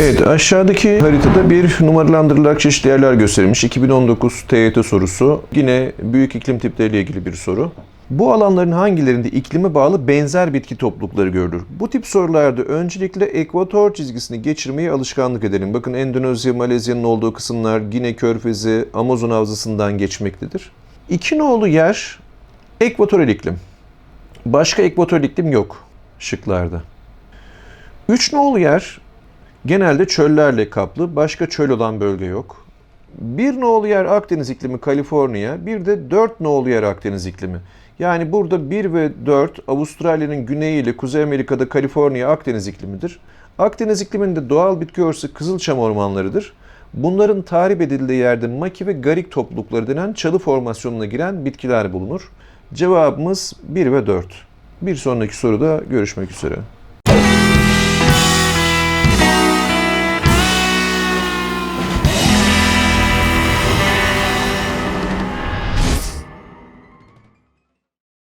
Evet aşağıdaki haritada bir numaralandırılarak çeşitli yerler gösterilmiş. 2019 TYT sorusu. Yine büyük iklim tipleriyle ilgili bir soru. Bu alanların hangilerinde iklime bağlı benzer bitki toplulukları görülür? Bu tip sorularda öncelikle ekvator çizgisini geçirmeyi alışkanlık edelim. Bakın Endonezya, Malezya'nın olduğu kısımlar Gine Körfezi, Amazon Havzası'ndan geçmektedir. İki nolu yer ekvatoral iklim. Başka ekvatoral iklim yok şıklarda. Üç nolu yer genelde çöllerle kaplı, başka çöl olan bölge yok. Bir nolu yer Akdeniz iklimi Kaliforniya, bir de dört nolu yer Akdeniz iklimi. Yani burada 1 ve 4 Avustralya'nın güneyi ile Kuzey Amerika'da Kaliforniya Akdeniz iklimidir. Akdeniz ikliminde doğal bitki örtüsü kızılçam ormanlarıdır. Bunların tahrip edildiği yerde maki ve garik toplulukları denen çalı formasyonuna giren bitkiler bulunur. Cevabımız 1 ve 4. Bir sonraki soruda görüşmek üzere.